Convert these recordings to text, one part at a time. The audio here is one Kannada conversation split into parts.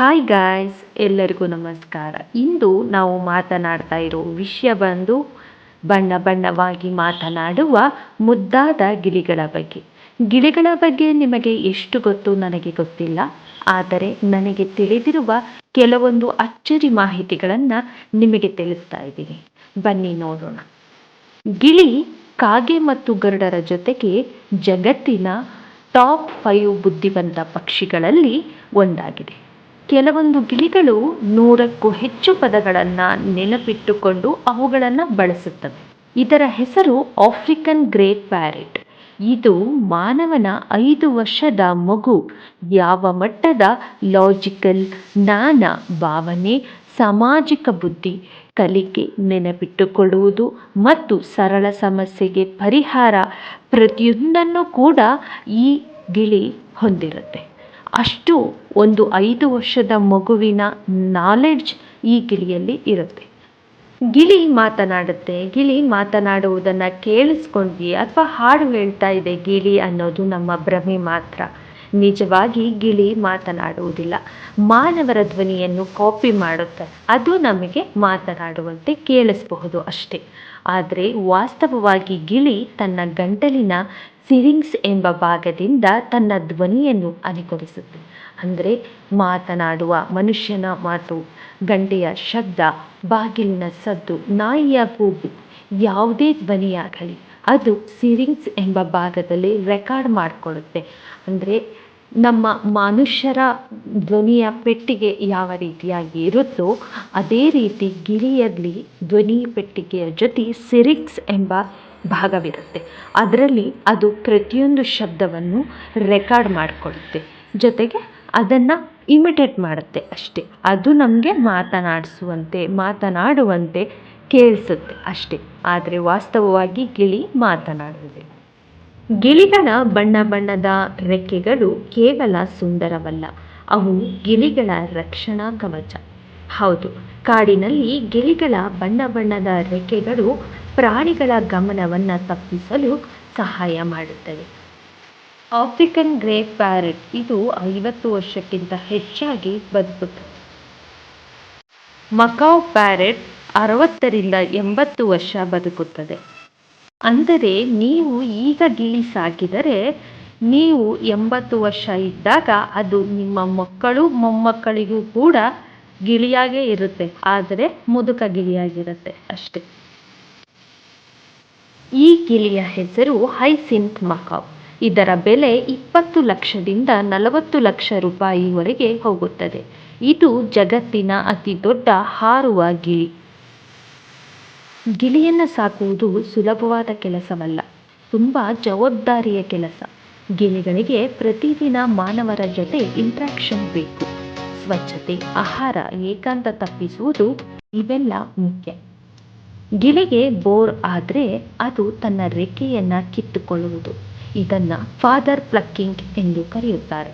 ಹಾಯ್ ಗಾಯ್ಸ್ ಎಲ್ಲರಿಗೂ ನಮಸ್ಕಾರ. ಇಂದು ನಾವು ಮಾತನಾಡ್ತಾ ಇರೋ ವಿಷಯ ಬಂದು ಬಣ್ಣ ಬಣ್ಣವಾಗಿ ಮಾತನಾಡುವ ಮುದ್ದಾದ ಗಿಳಿಗಳ ಬಗ್ಗೆ. ಗಿಳಿಗಳ ಬಗ್ಗೆ ನಿಮಗೆ ಎಷ್ಟು ಗೊತ್ತು ನನಗೆ ಗೊತ್ತಿಲ್ಲ. ಆದರೆ ನನಗೆ ತಿಳಿದಿರುವ ಕೆಲವೊಂದು ಅಚ್ಚರಿ ಮಾಹಿತಿಗಳನ್ನು ನಿಮಗೆ ತಿಳಿಸ್ತಾ ಇದ್ದೀನಿ. ಬನ್ನಿ ನೋಡೋಣ. ಗಿಳಿ ಕಾಗೆ ಮತ್ತು ಗರುಡರ ಜೊತೆಗೆ ಜಗತ್ತಿನ ಟಾಪ್ ಫೈವ್ ಬುದ್ಧಿವಂತ ಪಕ್ಷಿಗಳಲ್ಲಿ ಒಂದಾಗಿದೆ. ಕೆಲವೊಂದು ಗಿಳಿಗಳು ನೂರಕ್ಕೂ ಹೆಚ್ಚು ಪದಗಳನ್ನು ನೆನಪಿಟ್ಟುಕೊಂಡು ಅವುಗಳನ್ನು ಬಳಸುತ್ತವೆ. ಇದರ ಹೆಸರು ಆಫ್ರಿಕನ್ ಗ್ರೇಟ್ ಪ್ಯಾರೆಟ್. ಇದು ಮಾನವನ ಐದು ವರ್ಷದ ಮಗು, ಯಾವ ಮಟ್ಟದ ಲಾಜಿಕಲ್ ಜ್ಞಾನ, ಭಾವನೆ, ಸಾಮಾಜಿಕ ಬುದ್ಧಿ, ಕಲಿಕೆ ನೆನಪಿಟ್ಟುಕೊಳ್ಳುವುದು ಮತ್ತು ಸರಳ ಸಮಸ್ಯೆಗೆ ಪರಿಹಾರ ಪ್ರತಿಯೊಂದನ್ನು ಕೂಡ ಈ ಗಿಳಿ ಹೊಂದಿರುತ್ತೆ. ಅಷ್ಟು ಒಂದು ಐದು ವರ್ಷದ ಮಗುವಿನ ನಾಲೆಡ್ಜ್ ಈ ಗಿಳಿಯಲ್ಲಿ ಇರುತ್ತೆ. ಗಿಳಿ ಮಾತನಾಡುತ್ತೆ, ಗಿಳಿ ಮಾತನಾಡುವುದನ್ನು ಕೇಳಿಸ್ಕೊಂಡ್ವಿ ಅಥವಾ ಹಾಡು ಹೇಳ್ತಾ ಇದೆ ಗಿಳಿ ಅನ್ನೋದು ನಮ್ಮ ಭ್ರಮೆ ಮಾತ್ರ. ನಿಜವಾಗಿ ಗಿಳಿ ಮಾತನಾಡುವುದಿಲ್ಲ. ಮಾನವರ ಧ್ವನಿಯನ್ನು ಕಾಪಿ ಮಾಡುತ್ತೆ. ಅದು ನಮಗೆ ಮಾತನಾಡುವಂತೆ ಕೇಳಿಸಬಹುದು ಅಷ್ಟೇ. ಆದರೆ ವಾಸ್ತವವಾಗಿ ಗಿಳಿ ತನ್ನ ಗಂಟಲಿನ ಸಿರಿಂಗ್ಸ್ ಎಂಬ ಭಾಗದಿಂದ ತನ್ನ ಧ್ವನಿಯನ್ನು ಅನುಕರಿಸುತ್ತೆ ಅಂದರೆ ಮಾತನಾಡುವ ಮನುಷ್ಯನ ಮಾತು, ಗಂಟೆಯ ಶಬ್ದ, ಬಾಗಿಲಿನ ಸದ್ದು, ನಾಯಿಯ ಕೂಗು, ಯಾವುದೇ ಧ್ವನಿಯಾಗಲಿ ಅದು ಸಿರಿಂಗ್ಸ್ ಎಂಬ ಭಾಗದಲ್ಲಿ ರೆಕಾರ್ಡ್ ಮಾಡಿಕೊಳ್ಳುತ್ತೆ. ಅಂದರೆ ನಮ್ಮ ಮನುಷ್ಯರ ಧ್ವನಿಯ ಪೆಟ್ಟಿಗೆ ಯಾವ ರೀತಿಯಾಗಿ ಇರುತ್ತೋ ಅದೇ ರೀತಿ ಗಿಳಿಯಲ್ಲಿ ಧ್ವನಿ ಪೆಟ್ಟಿಗೆಯ ಜೊತೆ ಸಿರಿಂಗ್ಸ್ ಎಂಬ ಭಾಗವಿರುತ್ತೆ. ಅದರಲ್ಲಿ ಅದು ಪ್ರತಿಯೊಂದು ಶಬ್ದವನ್ನು ರೆಕಾರ್ಡ್ ಮಾಡಿಕೊಳ್ಳುತ್ತೆ. ಜೊತೆಗೆ ಅದನ್ನು ಇಮಿಟೇಟ್ ಮಾಡುತ್ತೆ ಅಷ್ಟೇ. ಅದು ನಮಗೆ ಮಾತನಾಡಿಸುವಂತೆ, ಮಾತನಾಡುವಂತೆ ಕೇಳಿಸುತ್ತೆ ಅಷ್ಟೇ. ಆದರೆ ವಾಸ್ತವವಾಗಿ ಗಿಳಿ ಮಾತನಾಡುವುದಿಲ್ಲ. ಗಿಳಿಗಳ ಬಣ್ಣ ಬಣ್ಣದ ರೆಕ್ಕೆಗಳು ಕೇವಲ ಸುಂದರವಲ್ಲ. ಅವು ಗಿಳಿಗಳ ರಕ್ಷಣಾ ಕವಚ. ಹೌದು. ಕಾಡಿನಲ್ಲಿ ಗಿಳಿಗಳ ಬಣ್ಣ ಬಣ್ಣದ ರೆಕ್ಕೆಗಳು ಪ್ರಾಣಿಗಳ ಗಮನವನ್ನು ತಪ್ಪಿಸಲು ಸಹಾಯ ಮಾಡುತ್ತವೆ. ಆಫ್ರಿಕನ್ ಗ್ರೇ ಪ್ಯಾರೆಟ್ ಇದು ಐವತ್ತು ವರ್ಷಕ್ಕಿಂತ ಹೆಚ್ಚಾಗಿ ಬದುಕುತ್ತದೆ ಮಕಾವ್ ಪ್ಯಾರೆಟ್ ಅರವತ್ತರಿಂದ ಎಂಬತ್ತು ವರ್ಷ ಬದುಕುತ್ತದೆ. ಅಂದರೆ ನೀವು ಈಗ ಗಿಳಿ ಸಾಕಿದರೆ ನೀವು ಎಂಬತ್ತು ವರ್ಷ ಇದ್ದಾಗ ಅದು ನಿಮ್ಮ ಮಕ್ಕಳು ಮೊಮ್ಮಕ್ಕಳಿಗೂ ಕೂಡ ಗಿಳಿಯಾಗೇ ಇರುತ್ತೆ. ಆದರೆ ಮುದುಕ ಗಿಳಿಯಾಗಿರುತ್ತೆ ಅಷ್ಟೇ. ಈ ಗಿಳಿಯ ಹೆಸರು ಹೈಸಿಂತ್ ಮಕಾವ್. ಇದರ ಬೆಲೆ ಇಪ್ಪತ್ತು ಲಕ್ಷದಿಂದ ನಲವತ್ತು ಲಕ್ಷ ರೂಪಾಯಿವರೆಗೆ ಹೋಗುತ್ತದೆ. ಇದು ಜಗತ್ತಿನ ಅತಿ ದೊಡ್ಡ ಹಾರುವ ಗಿಳಿ. ಗಿಳಿಯನ್ನು ಸಾಕುವುದು ಸುಲಭವಾದ ಕೆಲಸವಲ್ಲ. ತುಂಬ ಜವಾಬ್ದಾರಿಯ ಕೆಲಸ. ಗಿಳಿಗಳಿಗೆ ಪ್ರತಿದಿನ ಮಾನವರ ಜೊತೆ ಇಂಟ್ರಾಕ್ಷನ್ ಬೇಕು. ಸ್ವಚ್ಛತೆ, ಆಹಾರ, ಏಕಾಂತ ತಪ್ಪಿಸುವುದು ಇವೆಲ್ಲ ಮುಖ್ಯ. ಗಿಳಿಗೆ ಬೋರ್ ಆದರೆ ಅದು ತನ್ನ ರೆಕ್ಕೆಯನ್ನು ಕಿತ್ತುಕೊಳ್ಳುವುದು. ಇದನ್ನು ಫಾದರ್ ಪ್ಲಕ್ಕಿಂಗ್ ಎಂದು ಕರೆಯುತ್ತಾರೆ.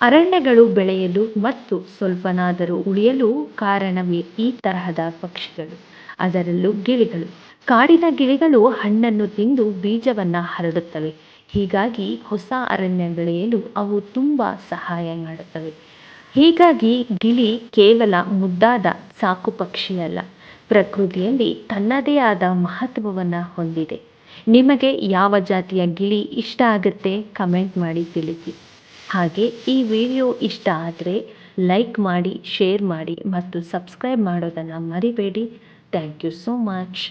ಅರಣ್ಯಗಳು ಬೆಳೆಯಲು ಮತ್ತು ಸ್ವಲ್ಪನಾದರೂ ಉಳಿಯಲು ಕಾರಣವೇ ಈ ತರಹದ ಪಕ್ಷಿಗಳು. ಅದರಲ್ಲೂ ಗಿಳಿಗಳು. ಕಾಡಿನ ಗಿಳಿಗಳು ಹಣ್ಣನ್ನು ತಿಂದು ಬೀಜವನ್ನು ಹರಡುತ್ತವೆ. ಹೀಗಾಗಿ ಹೊಸ ಅರಣ್ಯ ಬೆಳೆಯಲು ಅವು ತುಂಬ ಸಹಾಯ ಮಾಡುತ್ತವೆ. ಹೀಗಾಗಿ ಗಿಳಿ ಕೇವಲ ಮುದ್ದಾದ ಸಾಕು ಪಕ್ಷಿಯಲ್ಲ. ಪ್ರಕೃತಿಯಲ್ಲಿ ತನ್ನದೇ ಆದ ಮಹತ್ವವನ್ನು ಹೊಂದಿದೆ. ನಿಮಗೆ ಯಾವ ಜಾತಿಯ ಗಿಳಿ ಇಷ್ಟ ಆಗುತ್ತೆ ಕಮೆಂಟ್ ಮಾಡಿ ತಿಳಿಸಿ. ಹಾಗೆ ಈ ವಿಡಿಯೋ ಇಷ್ಟ ಆದರೆ ಲೈಕ್ ಮಾಡಿ, ಶೇರ್ ಮಾಡಿ ಮತ್ತು ಸಬ್ಸ್ಕ್ರೈಬ್ ಮಾಡೋದನ್ನು ಮರಿಬೇಡಿ. Thank you so much.